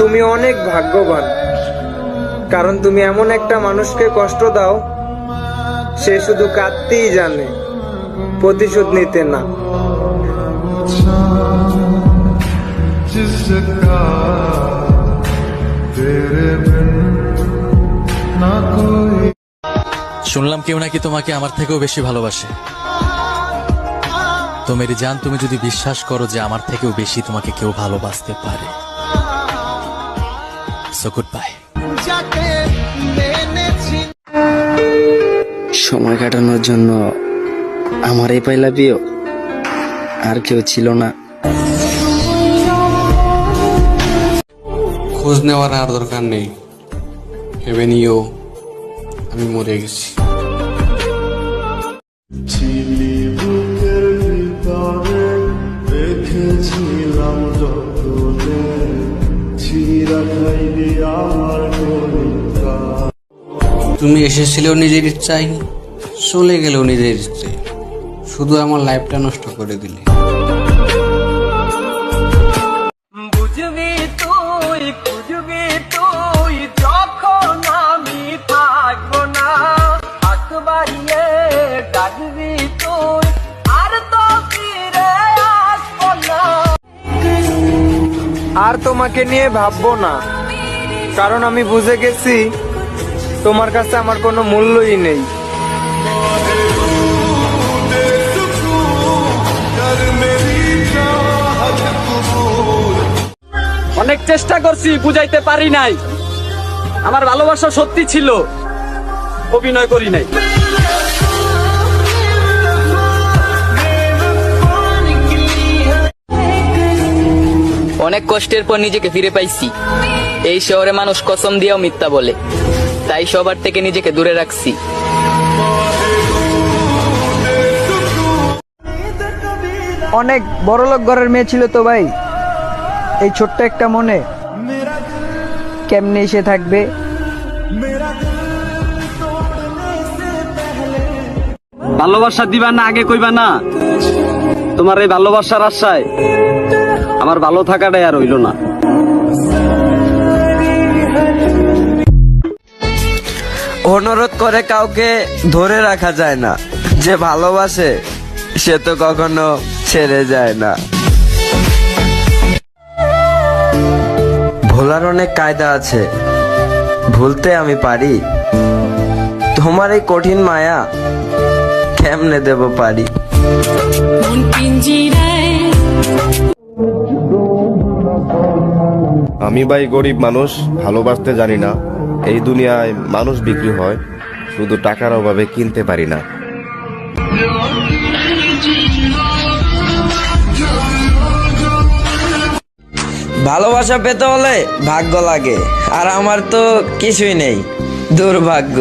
তুমি অনেক ভাগ্যবান। কারণ তুমি এমন একটা মানুষকে কষ্ট দাও, সে শুধু কাঁদতেই জানে, প্রতিশোধ নিতে না। শুনলাম কেউ নাকি তোমাকে আমার থেকেও বেশি ভালোবাসে। তোমার জান, তুমি যদি বিশ্বাস করো যে আমার থেকেও বেশি তোমাকে কেউ ভালোবাসতে পারে। সো গুড বাই সময় কাটানোর জন্য আমার এই পাইলা বিয়ে আর কেউ ছিল না। খোঁজ নেওয়ার আর দরকার নেই। ভেবে নিও আমি মরে গেছি। তুমি এসেছিলেও নিজের ইচ্ছাই চলে গেলেও নিজের ইচ্ছাই শুধু আমার লাইফটা নষ্ট করে দিলে। বুঝবি তুই বুঝবি তুই যখন আমি থাকব না হাত বাড়িয়ে ডাকবি তুই আর তো না। আর তোমাকে নিয়ে ভাববো না কারণ আমি বুঝে গেছি তোমার কাছে আমার কোনো মূল্যই নেই। অনেক চেষ্টা করছি বুঝাইতে পারি নাই। আমার ভালোবাসা সত্যি ছিল অভিনয় করি নাই। অনেক কষ্টের পর নিজেকে ফিরে পাইছি। এই শহরে মানুষ কসম দিয়েও মিথ্যা বলে। তাই সবার থেকে নিজেকে দূরে রাখছি। অনেক বড়লোক ঘরের মেয়ে ছিল তো ভাই। এই ছোট্ট একটা মনে। কেমনে এসে থাকবে? ভালোবাসা দিবা না আগে কইবা না। তোমার এই ভালোবাসার আশায় আমার ভালো থাকাটাই আর হইল না। অনুরোধ করে কাউকে ধরে রাখা যায় না। যে ভালোবাসে সে তো কখনো ছেড়ে যায় না। ভোলার অনেক কায়দা আছে। ভুলতে আমি পারি। তোমার এই কঠিন মায়া কেমনে দেব পারি? আমি ভাই গরিব মানুষ ভালোবাসতে জানি না। এই দুনিয়ায় মানুষ বিক্রি হয়, শুধু টাকার অভাবে কিনতে পারি না ভালোবাসা পেতে হলে ভাগ্য লাগে, আর আমার তো কিছুই নেই দুর্ভাগ্য.